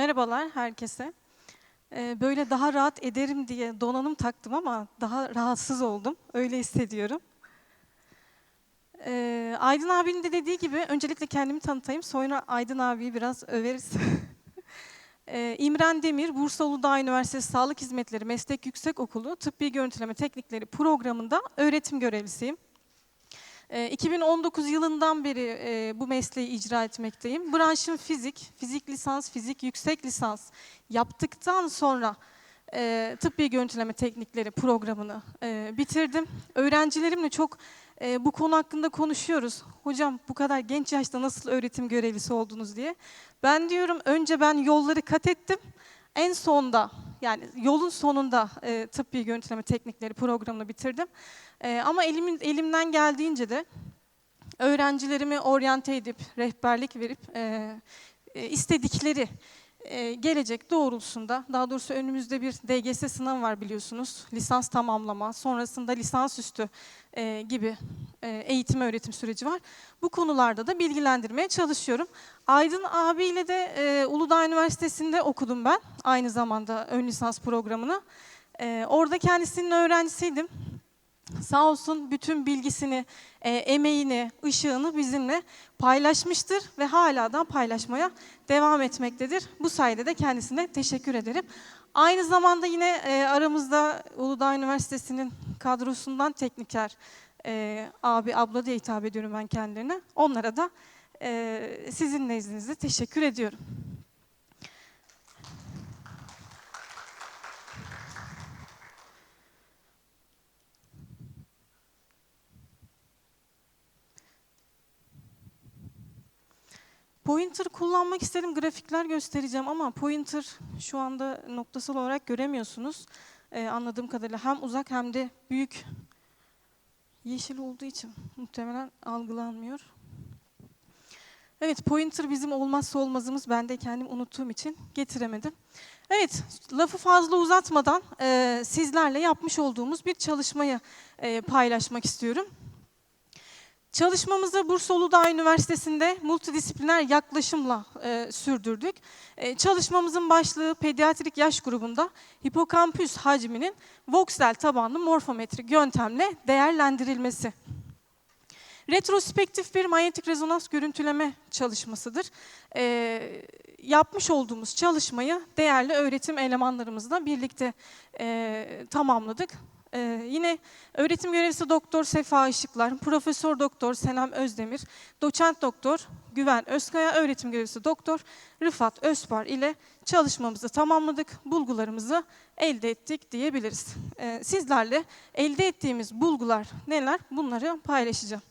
Merhabalar herkese. Ee, böyle daha rahat ederim diye donanım taktım ama daha rahatsız oldum. Öyle hissediyorum. Ee, Aydın abinin de dediği gibi öncelikle kendimi tanıtayım. Sonra Aydın abiyi biraz överiz. Ee, İmren Demir, Bursa Uludağ Üniversitesi Sağlık Hizmetleri Meslek Yüksekokulu Tıbbi Görüntüleme Teknikleri programında öğretim görevlisiyim. Ee, 2019 yılından beri e, bu mesleği icra etmekteyim. Branşım fizik, fizik lisans, fizik yüksek lisans yaptıktan sonra e, tıbbi görüntüleme teknikleri programını e, bitirdim. Öğrencilerimle çok bu konu hakkında konuşuyoruz. Hocam bu kadar genç yaşta nasıl öğretim görevlisi oldunuz diye. Ben diyorum önce ben yolları kat ettim. En sonda yani yolun sonunda e, tıbbi görüntüleme teknikleri programını bitirdim. E, ama elimin, elimden geldiğince de öğrencilerimi oryante edip, rehberlik verip e, e, istedikleri e, gelecek doğrultusunda, daha doğrusu önümüzde bir DGS sınavı var biliyorsunuz. Lisans tamamlama, sonrasında lisansüstü e, gibi e, eğitim öğretim süreci var. Bu konularda da bilgilendirmeye çalışıyorum. Aydın abiyle de e, Uludağ Üniversitesi'nde okudum ben. Aynı zamanda ön lisans programını. E, orada kendisinin öğrencisiydim. Sağ olsun bütün bilgisini, e, emeğini, ışığını bizimle paylaşmıştır ve hala da paylaşmaya devam etmektedir. Bu sayede de kendisine teşekkür ederim. Aynı zamanda yine e, aramızda Uludağ Üniversitesi'nin kadrosundan tekniker e, abi, abla diye hitap ediyorum ben kendilerine. Onlara da e, sizin nezdinizde teşekkür ediyorum. Pointer kullanmak istedim, grafikler göstereceğim ama pointer şu anda noktasal olarak göremiyorsunuz. Ee, anladığım kadarıyla hem uzak hem de büyük yeşil olduğu için muhtemelen algılanmıyor. Evet, pointer bizim olmazsa olmazımız. Ben de kendim unuttuğum için getiremedim. Evet, lafı fazla uzatmadan e, sizlerle yapmış olduğumuz bir çalışmayı e, paylaşmak istiyorum. Çalışmamızı Bursa Uludağ Üniversitesi'nde multidisipliner yaklaşımla e, sürdürdük. E, çalışmamızın başlığı pediatrik yaş grubunda hipokampüs hacminin voxel tabanlı morfometrik yöntemle değerlendirilmesi. Retrospektif bir manyetik rezonans görüntüleme çalışmasıdır. E, yapmış olduğumuz çalışmayı değerli öğretim elemanlarımızla birlikte e, tamamladık. Ee, yine öğretim görevlisi doktor Sefa Işıklar, profesör doktor Senem Özdemir, doçent doktor Güven Özkaya, öğretim görevlisi doktor Rıfat Özpar ile çalışmamızı tamamladık, bulgularımızı elde ettik diyebiliriz. Ee, sizlerle elde ettiğimiz bulgular neler bunları paylaşacağım.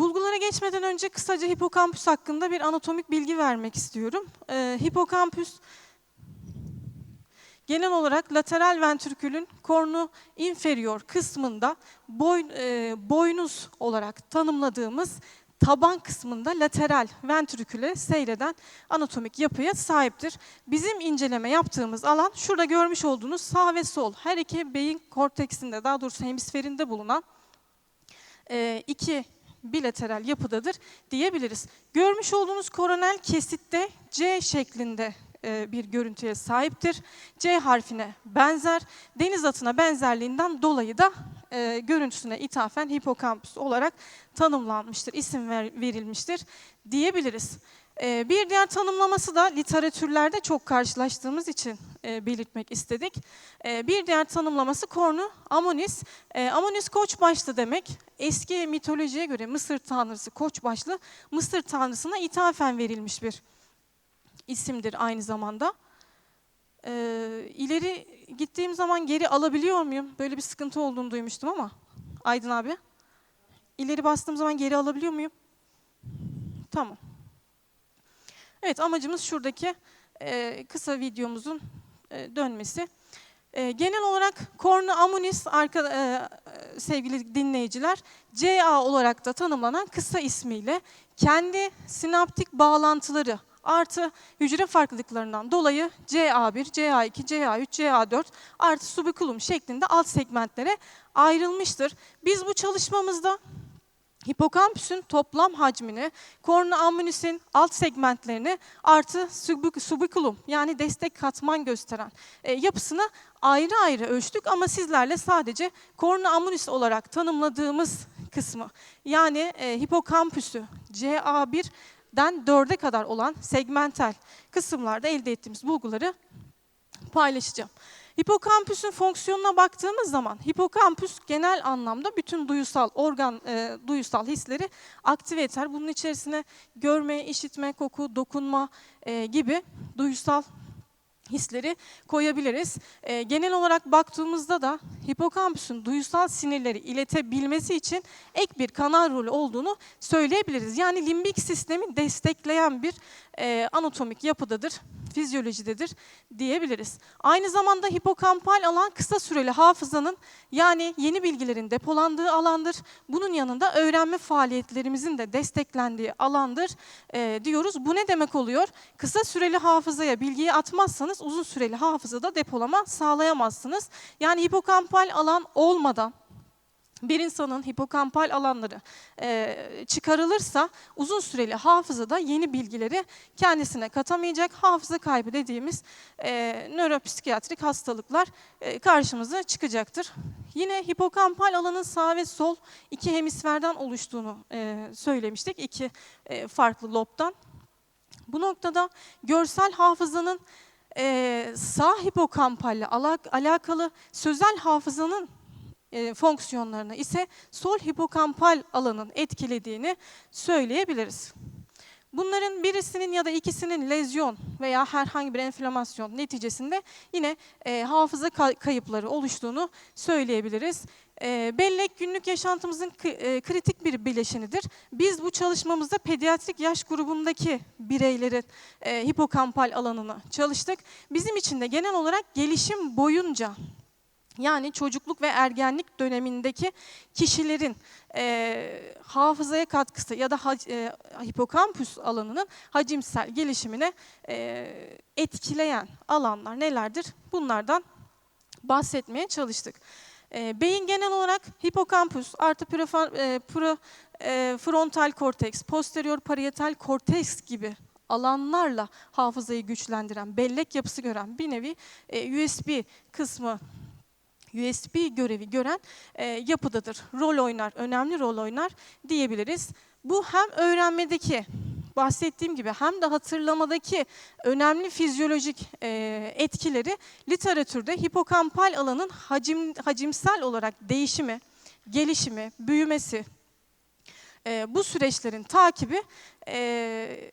Bulgulara geçmeden önce kısaca hipokampüs hakkında bir anatomik bilgi vermek istiyorum. Ee, hipokampüs genel olarak lateral ventrikülün kornu inferior kısmında boy, e, boynuz olarak tanımladığımız taban kısmında lateral ventriküle seyreden anatomik yapıya sahiptir. Bizim inceleme yaptığımız alan şurada görmüş olduğunuz sağ ve sol her iki beyin korteksinde daha doğrusu hemisferinde bulunan e, iki bilateral yapıdadır diyebiliriz. Görmüş olduğunuz koronel kesitte C şeklinde e, bir görüntüye sahiptir. C harfine benzer, deniz atına benzerliğinden dolayı da e, görüntüsüne ithafen hipokampüs olarak tanımlanmıştır, isim ver, verilmiştir diyebiliriz. E, bir diğer tanımlaması da literatürlerde çok karşılaştığımız için e, belirtmek istedik. E, bir diğer tanımlaması kornu amonis. E, amonis koç başlı demek. Eski mitolojiye göre Mısır tanrısı koç başlı Mısır tanrısına ithafen verilmiş bir isimdir aynı zamanda. İleri gittiğim zaman geri alabiliyor muyum? Böyle bir sıkıntı olduğunu duymuştum ama. Aydın abi. İleri bastığım zaman geri alabiliyor muyum? Tamam. Evet amacımız şuradaki e, kısa videomuzun e, dönmesi. E, genel olarak kornu amonis arka, e, sevgili dinleyiciler CA olarak da tanımlanan kısa ismiyle kendi sinaptik bağlantıları artı hücre farklılıklarından dolayı CA1, CA2, CA3, CA4 artı subikulum şeklinde alt segmentlere ayrılmıştır. Biz bu çalışmamızda hipokampüsün toplam hacmini, korna ammunisin alt segmentlerini artı subik- subiculum yani destek katman gösteren e, yapısını ayrı ayrı ölçtük ama sizlerle sadece korna ammunis olarak tanımladığımız kısmı yani e, hipokampüsü CA1'den 4'e kadar olan segmental kısımlarda elde ettiğimiz bulguları paylaşacağım. Hipokampüsün fonksiyonuna baktığımız zaman hipokampüs genel anlamda bütün duyusal organ, e, duyusal hisleri aktive eder. Bunun içerisine görme, işitme, koku, dokunma e, gibi duyusal hisleri koyabiliriz. E, genel olarak baktığımızda da hipokampüsün duyusal sinirleri iletebilmesi için ek bir kanal rolü olduğunu söyleyebiliriz. Yani limbik sistemi destekleyen bir e, anatomik yapıdadır, fizyolojidedir diyebiliriz. Aynı zamanda hipokampal alan kısa süreli hafızanın yani yeni bilgilerin depolandığı alandır. Bunun yanında öğrenme faaliyetlerimizin de desteklendiği alandır e, diyoruz. Bu ne demek oluyor? Kısa süreli hafızaya bilgiyi atmazsanız uzun süreli hafızada depolama sağlayamazsınız. Yani hipokampal alan olmadan bir insanın hipokampal alanları e, çıkarılırsa uzun süreli hafızada yeni bilgileri kendisine katamayacak hafıza kaybı dediğimiz e, nöropsikiyatrik hastalıklar e, karşımıza çıkacaktır. Yine hipokampal alanın sağ ve sol iki hemisferden oluştuğunu söylemiştik. iki e, farklı lobdan. Bu noktada görsel hafızanın e, sağ hipokampalle alak- alakalı sözel hafızanın e, fonksiyonlarını ise sol hipokampal alanın etkilediğini söyleyebiliriz. Bunların birisinin ya da ikisinin lezyon veya herhangi bir enflamasyon neticesinde yine e, hafıza ka- kayıpları oluştuğunu söyleyebiliriz. E, bellek günlük yaşantımızın e, kritik bir bileşenidir. Biz bu çalışmamızda pediatrik yaş grubundaki bireylerin e, hipokampal alanını çalıştık. Bizim için de genel olarak gelişim boyunca yani çocukluk ve ergenlik dönemindeki kişilerin e, hafızaya katkısı ya da hac- e, hipokampüs alanının hacimsel gelişimine e, etkileyen alanlar nelerdir? Bunlardan bahsetmeye çalıştık. E, beyin genel olarak hipokampüs artı prefa- e, korteks, posterior parietal korteks gibi alanlarla hafızayı güçlendiren, bellek yapısı gören bir nevi e, USB kısmı USB görevi gören e, yapıdadır. Rol oynar, önemli rol oynar diyebiliriz. Bu hem öğrenmedeki bahsettiğim gibi hem de hatırlamadaki önemli fizyolojik e, etkileri literatürde hipokampal alanın hacim, hacimsel olarak değişimi, gelişimi, büyümesi, e, bu süreçlerin takibi e,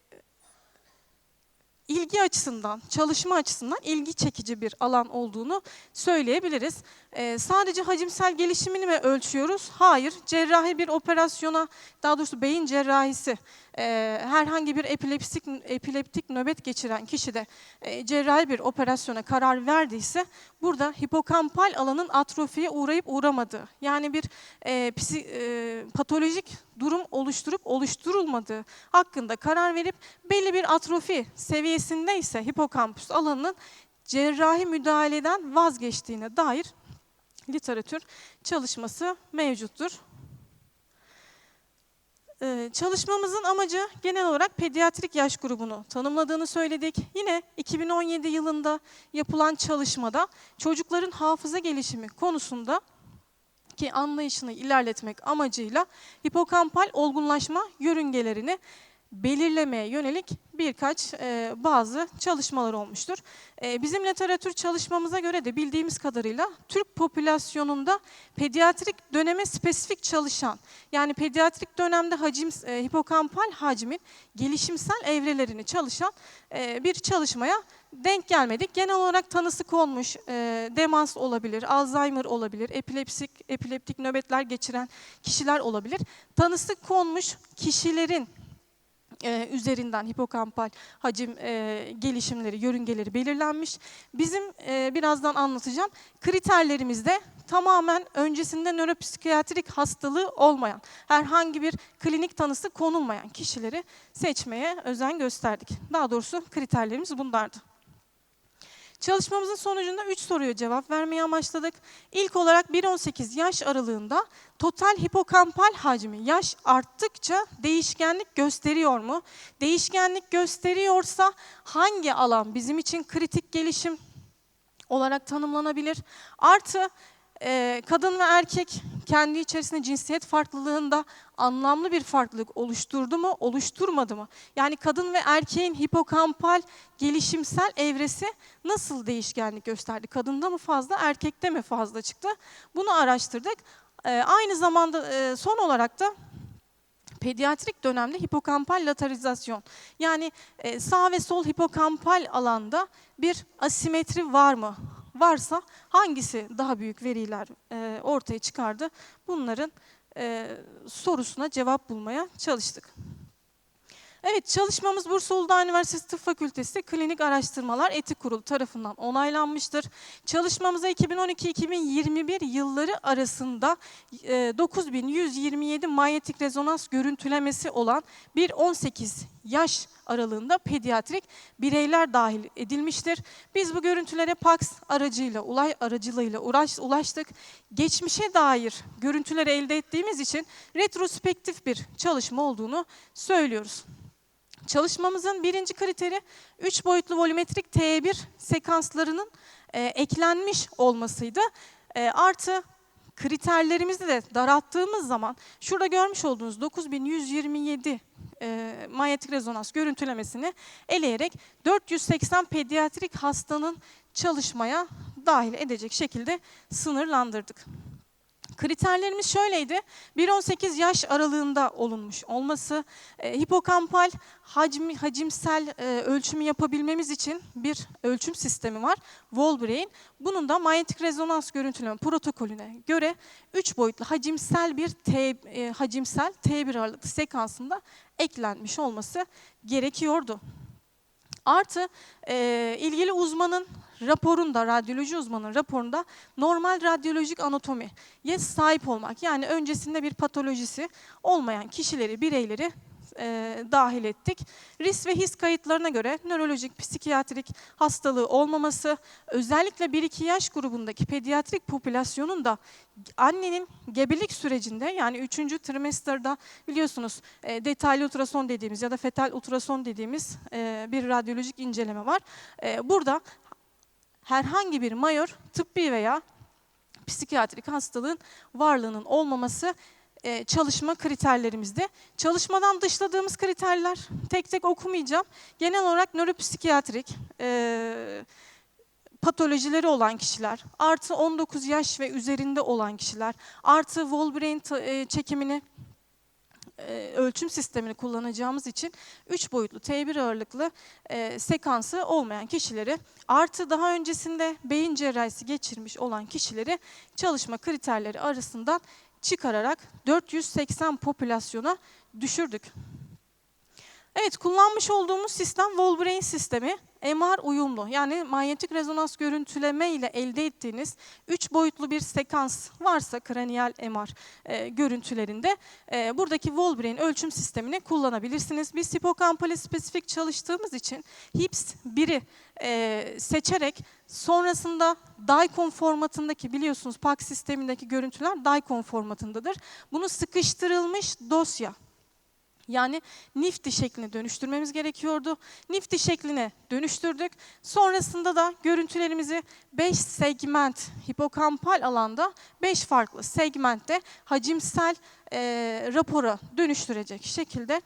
ilgi açısından, çalışma açısından ilgi çekici bir alan olduğunu söyleyebiliriz. Ee, sadece hacimsel gelişimini mi ölçüyoruz? Hayır. Cerrahi bir operasyona, daha doğrusu beyin cerrahisi, e, herhangi bir epileptik, epileptik nöbet geçiren kişi de e, cerrahi bir operasyona karar verdiyse burada hipokampal alanın atrofiye uğrayıp uğramadığı, yani bir e, psi, e, patolojik durum oluşturup oluşturulmadığı hakkında karar verip belli bir atrofi seviyesinde ise hipokampüs alanının cerrahi müdahaleden vazgeçtiğine dair literatür çalışması mevcuttur. Ee, çalışmamızın amacı genel olarak pediatrik yaş grubunu tanımladığını söyledik. Yine 2017 yılında yapılan çalışmada çocukların hafıza gelişimi konusunda ki anlayışını ilerletmek amacıyla hipokampal olgunlaşma yörüngelerini belirlemeye yönelik birkaç e, bazı çalışmalar olmuştur. E, bizim literatür çalışmamıza göre de bildiğimiz kadarıyla Türk popülasyonunda pediatrik döneme spesifik çalışan yani pediatrik dönemde hacim e, hipokampal hacmin gelişimsel evrelerini çalışan e, bir çalışmaya denk gelmedik. Genel olarak tanısı konmuş e, demans olabilir, Alzheimer olabilir, epilepsik epileptik nöbetler geçiren kişiler olabilir. Tanısı konmuş kişilerin e, üzerinden hipokampal hacim e, gelişimleri, yörüngeleri belirlenmiş. Bizim e, birazdan anlatacağım kriterlerimizde tamamen öncesinde nöropsikiyatrik hastalığı olmayan, herhangi bir klinik tanısı konulmayan kişileri seçmeye özen gösterdik. Daha doğrusu kriterlerimiz bunlardı. Çalışmamızın sonucunda 3 soruya cevap vermeye amaçladık. İlk olarak 1-18 yaş aralığında total hipokampal hacmi yaş arttıkça değişkenlik gösteriyor mu? Değişkenlik gösteriyorsa hangi alan bizim için kritik gelişim olarak tanımlanabilir? Artı e, kadın ve erkek kendi içerisinde cinsiyet farklılığında anlamlı bir farklılık oluşturdu mu, oluşturmadı mı? Yani kadın ve erkeğin hipokampal gelişimsel evresi nasıl değişkenlik gösterdi? Kadında mı fazla, erkekte mi fazla çıktı? Bunu araştırdık. E, aynı zamanda e, son olarak da pediatrik dönemde hipokampal lateralizasyon yani e, sağ ve sol hipokampal alanda bir asimetri var mı? Varsa hangisi daha büyük veriler e, ortaya çıkardı? Bunların e, sorusuna cevap bulmaya çalıştık. Evet, çalışmamız Bursa Uludağ Üniversitesi Tıp Fakültesi Klinik Araştırmalar Etik Kurulu tarafından onaylanmıştır. Çalışmamıza 2012-2021 yılları arasında e, 9127 manyetik rezonans görüntülemesi olan bir 18 yaş aralığında pediatrik bireyler dahil edilmiştir. Biz bu görüntülere PAX aracıyla, ulay aracılığıyla ulaştık. Geçmişe dair görüntüleri elde ettiğimiz için retrospektif bir çalışma olduğunu söylüyoruz. Çalışmamızın birinci kriteri 3 boyutlu volümetrik T1 sekanslarının e, eklenmiş olmasıydı. E, artı kriterlerimizi de daralttığımız zaman şurada görmüş olduğunuz 9127 e, manyetik rezonans görüntülemesini eleyerek 480 pediatrik hastanın çalışmaya dahil edecek şekilde sınırlandırdık. Kriterlerimiz şöyleydi. 1-18 yaş aralığında olunmuş olması, e, hipokampal hacmi, hacimsel e, ölçümü yapabilmemiz için bir ölçüm sistemi var. Wolbrain. Bunun da manyetik rezonans görüntüleme protokolüne göre 3 boyutlu hacimsel bir T, e, hacimsel T1 aralıklı sekansında eklenmiş olması gerekiyordu. Artı e, ilgili uzmanın raporunda, radyoloji uzmanının raporunda normal radyolojik anatomiye sahip olmak. Yani öncesinde bir patolojisi olmayan kişileri, bireyleri e, dahil ettik. Risk ve his kayıtlarına göre nörolojik, psikiyatrik hastalığı olmaması, özellikle 1-2 yaş grubundaki pediatrik popülasyonun da annenin gebelik sürecinde yani 3. trimesterda biliyorsunuz e, detaylı ultrason dediğimiz ya da fetal ultrason dediğimiz e, bir radyolojik inceleme var. E, burada herhangi bir mayor tıbbi veya psikiyatrik hastalığın varlığının olmaması e, çalışma kriterlerimizde. Çalışmadan dışladığımız kriterler tek tek okumayacağım. Genel olarak nöropsikiyatrik, e, patolojileri olan kişiler, artı 19 yaş ve üzerinde olan kişiler, artı Wolbrain e, çekimini e, ölçüm sistemini kullanacağımız için 3 boyutlu T1 ağırlıklı e, sekansı olmayan kişileri artı daha öncesinde beyin cerrahisi geçirmiş olan kişileri çalışma kriterleri arasından çıkararak 480 popülasyona düşürdük. Evet, kullanmış olduğumuz sistem Wolbrain sistemi. MR uyumlu yani manyetik rezonans görüntüleme ile elde ettiğiniz 3 boyutlu bir sekans varsa kraniyal MR e, görüntülerinde e, buradaki Wolbrain ölçüm sistemini kullanabilirsiniz. Biz hipokampale spesifik çalıştığımız için HIPS 1'i e, seçerek sonrasında DICOM formatındaki biliyorsunuz PAC sistemindeki görüntüler DICOM formatındadır. Bunu sıkıştırılmış dosya yani nifty şekline dönüştürmemiz gerekiyordu. Nifty şekline dönüştürdük. Sonrasında da görüntülerimizi 5 segment hipokampal alanda 5 farklı segmentte hacimsel e, rapora dönüştürecek şekilde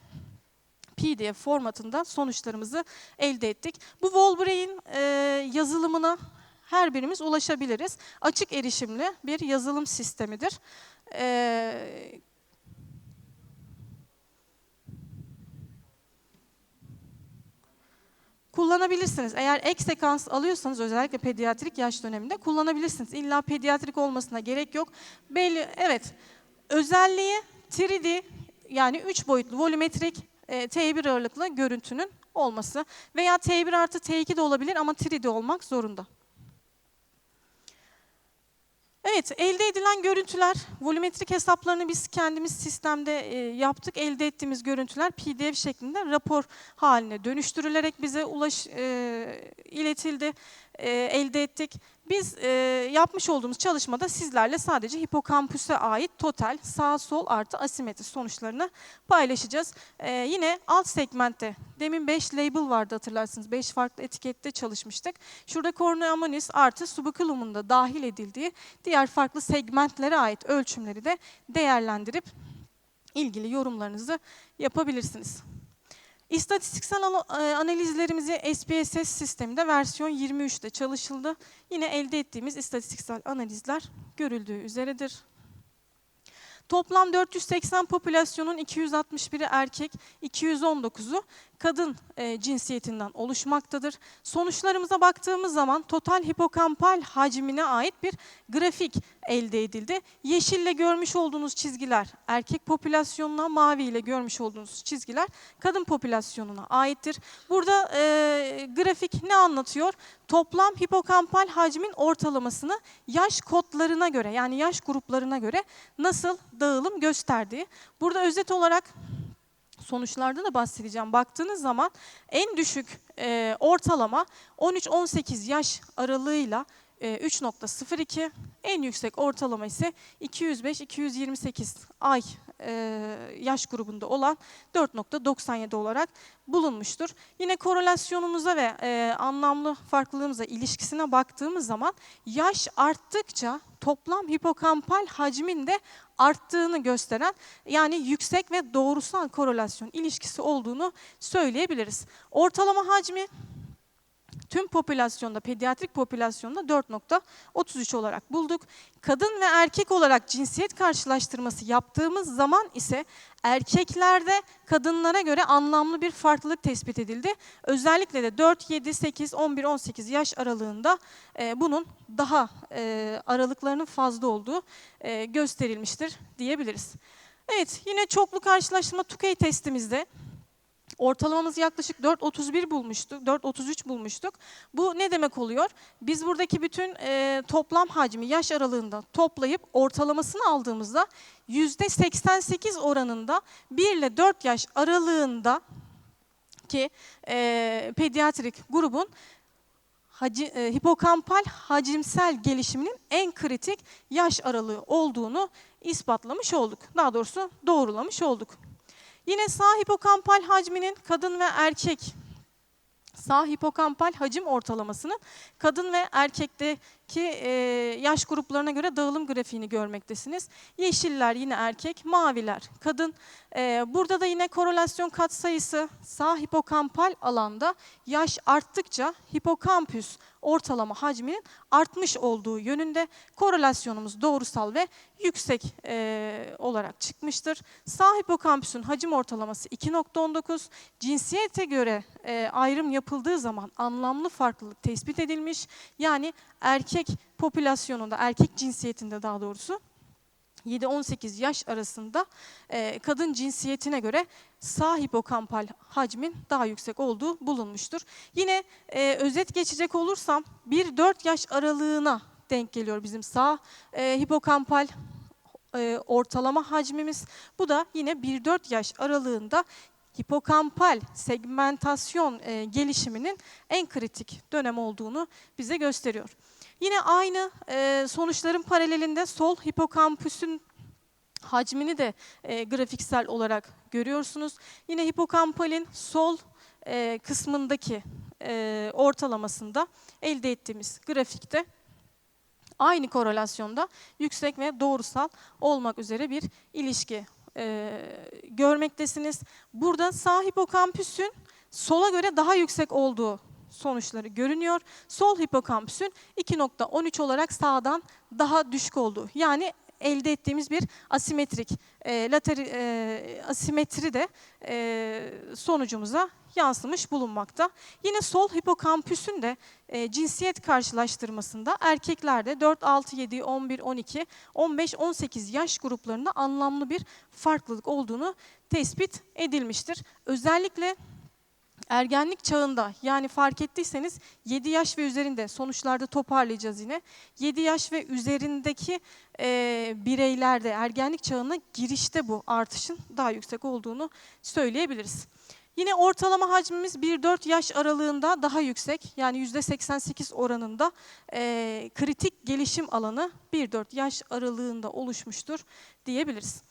PDF formatında sonuçlarımızı elde ettik. Bu Wolbrain e, yazılımına her birimiz ulaşabiliriz. Açık erişimli bir yazılım sistemidir. E, kullanabilirsiniz. Eğer ek sekans alıyorsanız özellikle pediatrik yaş döneminde kullanabilirsiniz. İlla pediatrik olmasına gerek yok. Belli, evet. Özelliği 3D yani 3 boyutlu volümetrik e, T1 ağırlıklı görüntünün olması veya T1 artı T2 de olabilir ama 3D olmak zorunda. Evet, elde edilen görüntüler, volümetrik hesaplarını biz kendimiz sistemde e, yaptık. Elde ettiğimiz görüntüler PDF şeklinde rapor haline dönüştürülerek bize ulaş e, iletildi, e, elde ettik. Biz e, yapmış olduğumuz çalışmada sizlerle sadece hipokampüse ait total sağ sol artı asimetri sonuçlarını paylaşacağız. E, yine alt segmentte demin 5 label vardı hatırlarsınız. 5 farklı etikette çalışmıştık. Şurada cornea manis artı subiculum'un da dahil edildiği diğer farklı segmentlere ait ölçümleri de değerlendirip ilgili yorumlarınızı yapabilirsiniz. İstatistiksel e, analizlerimizi SPSS sisteminde versiyon 23'te çalışıldı. Yine elde ettiğimiz istatistiksel analizler görüldüğü üzeredir. Toplam 480 popülasyonun 261'i erkek, 219'u kadın e, cinsiyetinden oluşmaktadır. Sonuçlarımıza baktığımız zaman total hipokampal hacmine ait bir grafik elde edildi. Yeşille görmüş olduğunuz çizgiler erkek popülasyonuna, mavi ile görmüş olduğunuz çizgiler kadın popülasyonuna aittir. Burada e, grafik ne anlatıyor? Toplam hipokampal hacmin ortalamasını yaş kodlarına göre yani yaş gruplarına göre nasıl dağılım gösterdiği. Burada özet olarak sonuçlarda da bahsedeceğim. Baktığınız zaman en düşük e, ortalama 13-18 yaş aralığıyla 3.02, en yüksek ortalama ise 205-228 ay e, yaş grubunda olan 4.97 olarak bulunmuştur. Yine korelasyonumuza ve e, anlamlı farklılığımıza ilişkisine baktığımız zaman yaş arttıkça toplam hipokampal hacmin de arttığını gösteren yani yüksek ve doğrusal korelasyon ilişkisi olduğunu söyleyebiliriz. Ortalama hacmi tüm popülasyonda, pediatrik popülasyonda 4.33 olarak bulduk. Kadın ve erkek olarak cinsiyet karşılaştırması yaptığımız zaman ise erkeklerde kadınlara göre anlamlı bir farklılık tespit edildi. Özellikle de 4, 7, 8, 11, 18 yaş aralığında e, bunun daha e, aralıklarının fazla olduğu e, gösterilmiştir diyebiliriz. Evet, yine çoklu karşılaştırma Tukey testimizde Ortalamamız yaklaşık 4.31 bulmuştuk, 4.33 bulmuştuk. Bu ne demek oluyor? Biz buradaki bütün e, toplam hacmi yaş aralığında toplayıp ortalamasını aldığımızda %88 oranında 1 ile 4 yaş aralığında ki e, pediatrik grubun haci, e, hipokampal hacimsel gelişiminin en kritik yaş aralığı olduğunu ispatlamış olduk. Daha doğrusu doğrulamış olduk. Yine sağ hipokampal hacminin kadın ve erkek sağ hipokampal hacim ortalamasının kadın ve erkekteki e, yaş gruplarına göre dağılım grafiğini görmektesiniz. Yeşiller yine erkek, maviler kadın. E, burada da yine korelasyon katsayısı sağ hipokampal alanda yaş arttıkça hipokampüs ortalama hacminin artmış olduğu yönünde korelasyonumuz doğrusal ve yüksek e, olarak çıkmıştır. Sağ hipokampüsün hacim ortalaması 2.19, cinsiyete göre e, ayrım yapıldığı zaman anlamlı farklılık tespit edilmiş. Yani erkek popülasyonunda, erkek cinsiyetinde daha doğrusu 7-18 yaş arasında e, kadın cinsiyetine göre sağ hipokampal hacmin daha yüksek olduğu bulunmuştur. Yine e, özet geçecek olursam 1-4 yaş aralığına denk geliyor bizim sağ e, hipokampal e, ortalama hacmimiz. Bu da yine 1-4 yaş aralığında hipokampal segmentasyon gelişiminin en kritik dönem olduğunu bize gösteriyor. Yine aynı e, sonuçların paralelinde sol hipokampüsün hacmini de e, grafiksel olarak görüyorsunuz. Yine hipokampalin sol e, kısmındaki ortalamasında elde ettiğimiz grafikte aynı korelasyonda yüksek ve doğrusal olmak üzere bir ilişki görmektesiniz. Burada sağ hipokampüsün sola göre daha yüksek olduğu sonuçları görünüyor. Sol hipokampüsün 2.13 olarak sağdan daha düşük olduğu. Yani elde ettiğimiz bir asimetrik e, lateri, e, asimetri de e, sonucumuza yansımış bulunmakta. Yine sol hipokampüsün de e, cinsiyet karşılaştırmasında erkeklerde 4, 6, 7, 11, 12, 15, 18 yaş gruplarında anlamlı bir farklılık olduğunu tespit edilmiştir. Özellikle ergenlik çağında yani fark ettiyseniz 7 yaş ve üzerinde sonuçlarda toparlayacağız yine. 7 yaş ve üzerindeki e, bireylerde ergenlik çağına girişte bu artışın daha yüksek olduğunu söyleyebiliriz. Yine ortalama hacmimiz 1-4 yaş aralığında daha yüksek yani %88 oranında e, kritik gelişim alanı 1-4 yaş aralığında oluşmuştur diyebiliriz.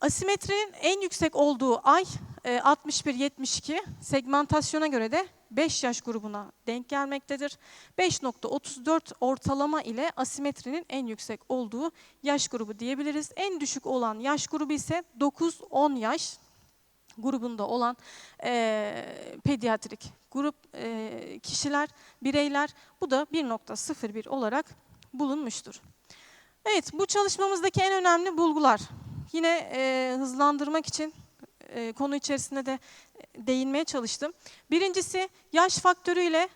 Asimetrinin en yüksek olduğu ay e, 61-72, segmentasyona göre de 5 yaş grubuna denk gelmektedir. 5.34 ortalama ile asimetrinin en yüksek olduğu yaş grubu diyebiliriz. En düşük olan yaş grubu ise 9-10 yaş grubunda olan e, pediatrik grup e, kişiler, bireyler bu da 1.01 olarak bulunmuştur. Evet, bu çalışmamızdaki en önemli bulgular. Yine e, hızlandırmak için e, konu içerisinde de değinmeye çalıştım. Birincisi yaş faktörüyle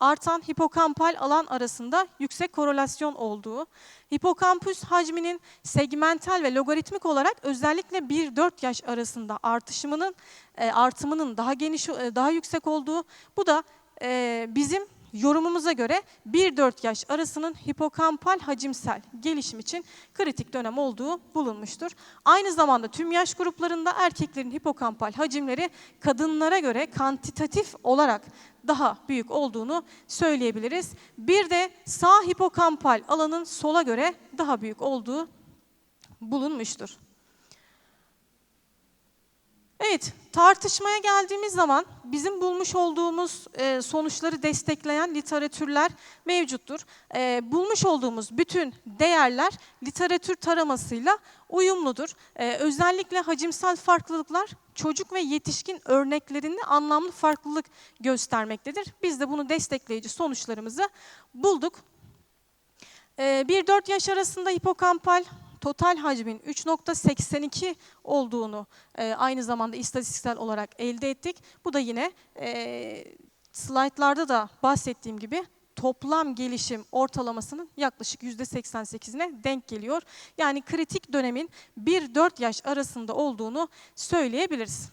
artan hipokampal alan arasında yüksek korelasyon olduğu, hipokampüs hacminin segmental ve logaritmik olarak özellikle 1-4 yaş arasında artışımının e, artımının daha geniş e, daha yüksek olduğu, bu da e, bizim yorumumuza göre 1-4 yaş arasının hipokampal hacimsel gelişim için kritik dönem olduğu bulunmuştur. Aynı zamanda tüm yaş gruplarında erkeklerin hipokampal hacimleri kadınlara göre kantitatif olarak daha büyük olduğunu söyleyebiliriz. Bir de sağ hipokampal alanın sola göre daha büyük olduğu bulunmuştur. Evet, tartışmaya geldiğimiz zaman bizim bulmuş olduğumuz e, sonuçları destekleyen literatürler mevcuttur. E, bulmuş olduğumuz bütün değerler literatür taramasıyla uyumludur. E, özellikle hacimsel farklılıklar çocuk ve yetişkin örneklerinde anlamlı farklılık göstermektedir. Biz de bunu destekleyici sonuçlarımızı bulduk. E, 1-4 yaş arasında hipokampal total hacmin 3.82 olduğunu e, aynı zamanda istatistiksel olarak elde ettik. Bu da yine e, slaytlarda da bahsettiğim gibi toplam gelişim ortalamasının yaklaşık %88'ine denk geliyor. Yani kritik dönemin 1-4 yaş arasında olduğunu söyleyebiliriz.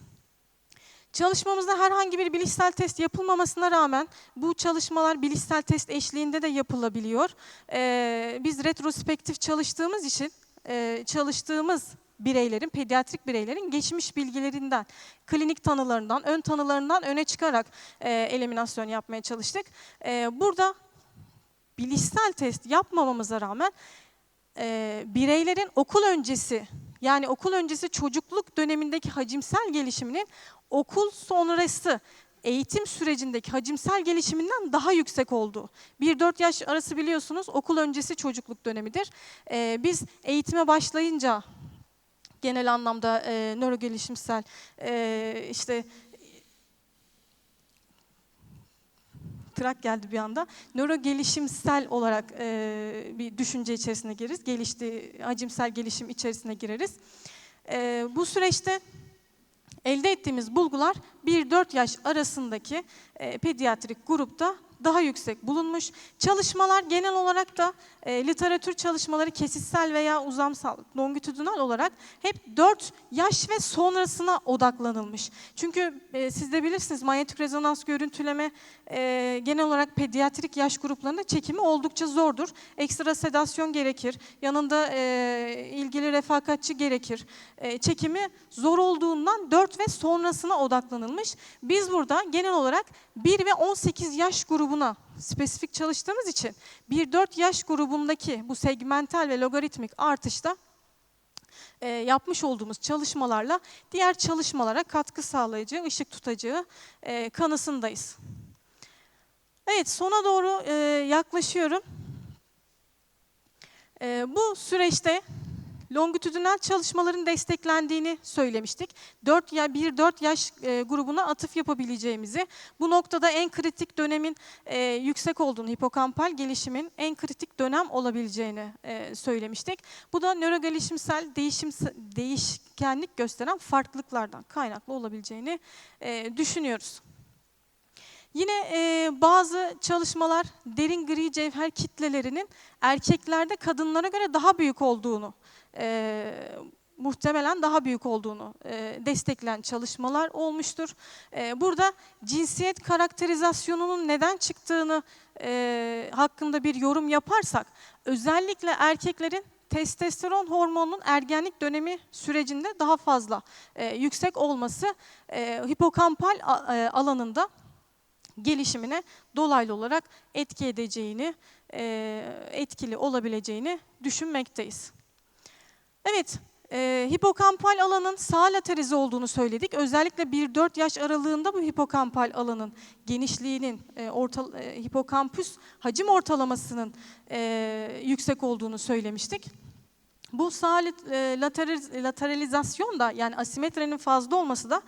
Çalışmamızda herhangi bir bilişsel test yapılmamasına rağmen bu çalışmalar bilişsel test eşliğinde de yapılabiliyor. Ee, biz retrospektif çalıştığımız için e, çalıştığımız bireylerin, pediatrik bireylerin geçmiş bilgilerinden, klinik tanılarından, ön tanılarından öne çıkarak e, eliminasyon yapmaya çalıştık. E, burada bilişsel test yapmamamıza rağmen bireylerin okul öncesi, yani okul öncesi çocukluk dönemindeki hacimsel gelişiminin okul sonrası eğitim sürecindeki hacimsel gelişiminden daha yüksek olduğu. 1-4 yaş arası biliyorsunuz okul öncesi çocukluk dönemidir. Ee, biz eğitime başlayınca genel anlamda e, nöro gelişimsel e, işte trak geldi bir anda. Nöro gelişimsel olarak e, bir düşünce içerisine gireriz. Gelişti, hacimsel gelişim içerisine gireriz. E, bu süreçte elde ettiğimiz bulgular 1-4 yaş arasındaki e, pediatrik grupta daha yüksek bulunmuş. Çalışmalar genel olarak da e, literatür çalışmaları kesitsel veya uzamsal, longitudinal olarak hep 4 yaş ve sonrasına odaklanılmış. Çünkü e, siz de bilirsiniz manyetik rezonans görüntüleme e, genel olarak pediatrik yaş gruplarında çekimi oldukça zordur. Ekstra sedasyon gerekir, yanında e, ilgili refakatçi gerekir. E, çekimi zor olduğundan 4 ve sonrasına odaklanılmış. Biz burada genel olarak 1 ve 18 yaş grubuna spesifik çalıştığımız için 1-4 yaş grubundaki bu segmental ve logaritmik artışta e, yapmış olduğumuz çalışmalarla diğer çalışmalara katkı sağlayıcı, ışık tutacağı e, kanısındayız. Evet, sona doğru e, yaklaşıyorum. E, bu süreçte longitudinal çalışmaların desteklendiğini söylemiştik. 4 ya 1-4 yaş e, grubuna atıf yapabileceğimizi, bu noktada en kritik dönemin e, yüksek olduğunu, hipokampal gelişimin en kritik dönem olabileceğini e, söylemiştik. Bu da nörogelişimsel değişim değişkenlik gösteren farklılıklardan kaynaklı olabileceğini e, düşünüyoruz. Yine e, bazı çalışmalar derin gri cevher kitlelerinin erkeklerde kadınlara göre daha büyük olduğunu e, muhtemelen daha büyük olduğunu e, destekleyen çalışmalar olmuştur. E, burada cinsiyet karakterizasyonunun neden çıktığını e, hakkında bir yorum yaparsak, özellikle erkeklerin testosteron hormonunun ergenlik dönemi sürecinde daha fazla e, yüksek olması e, hipokampal e, alanında gelişimine dolaylı olarak etki edeceğini, e, etkili olabileceğini düşünmekteyiz. Evet, e, hipokampal alanın sağ laterize olduğunu söyledik. Özellikle 1-4 yaş aralığında bu hipokampal alanın genişliğinin, e, orta, e, hipokampüs hacim ortalamasının yüksek olduğunu söylemiştik. Bu sağ lat- lateral- lateralizasyon da yani asimetrinin fazla olması da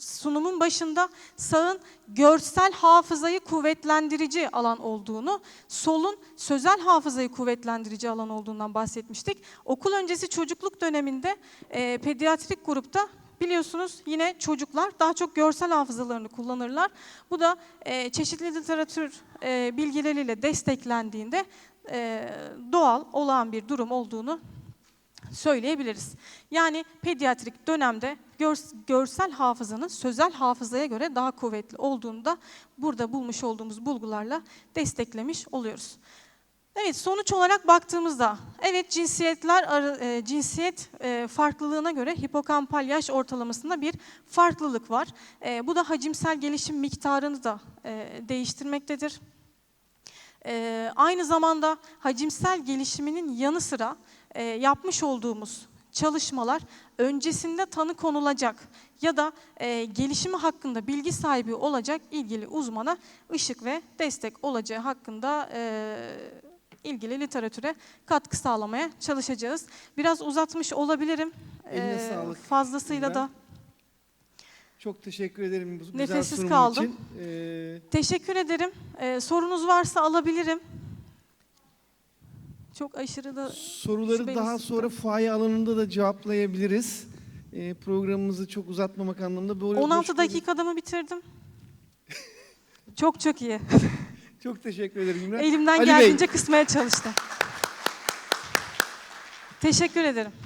sunumun başında sağın görsel hafızayı kuvvetlendirici alan olduğunu, solun sözel hafızayı kuvvetlendirici alan olduğundan bahsetmiştik. Okul öncesi çocukluk döneminde e, pediatrik grupta biliyorsunuz yine çocuklar daha çok görsel hafızalarını kullanırlar. Bu da e, çeşitli literatür e, bilgileriyle desteklendiğinde e, doğal, olağan bir durum olduğunu söyleyebiliriz. Yani pediatrik dönemde gör- görsel hafızanın sözel hafızaya göre daha kuvvetli olduğunu da burada bulmuş olduğumuz bulgularla desteklemiş oluyoruz. Evet sonuç olarak baktığımızda evet cinsiyetler e, cinsiyet e, farklılığına göre hipokampal yaş ortalamasında bir farklılık var. E, bu da hacimsel gelişim miktarını da değiştirmektedir. Aynı zamanda hacimsel gelişiminin yanı sıra e, yapmış olduğumuz çalışmalar öncesinde tanı konulacak ya da e, gelişimi hakkında bilgi sahibi olacak ilgili uzmana ışık ve destek olacağı hakkında e, ilgili literatüre katkı sağlamaya çalışacağız. Biraz uzatmış olabilirim. Eline E, sağlık Fazlasıyla İmren. da Çok teşekkür ederim bu güzel Nefessiz sunumun kaldım. için. Ee, teşekkür ederim. E, sorunuz varsa alabilirim. Çok aşırı da soruları daha sonra fuaye alanında da cevaplayabiliriz. Ee, programımızı çok uzatmamak anlamında. Böyle 16 boş- dakikada mı bitirdim? Çok çok iyi. Çok teşekkür ederim İmran. Elimden Ali Bey. geldiğince kısmaya çalıştım. Teşekkür ederim.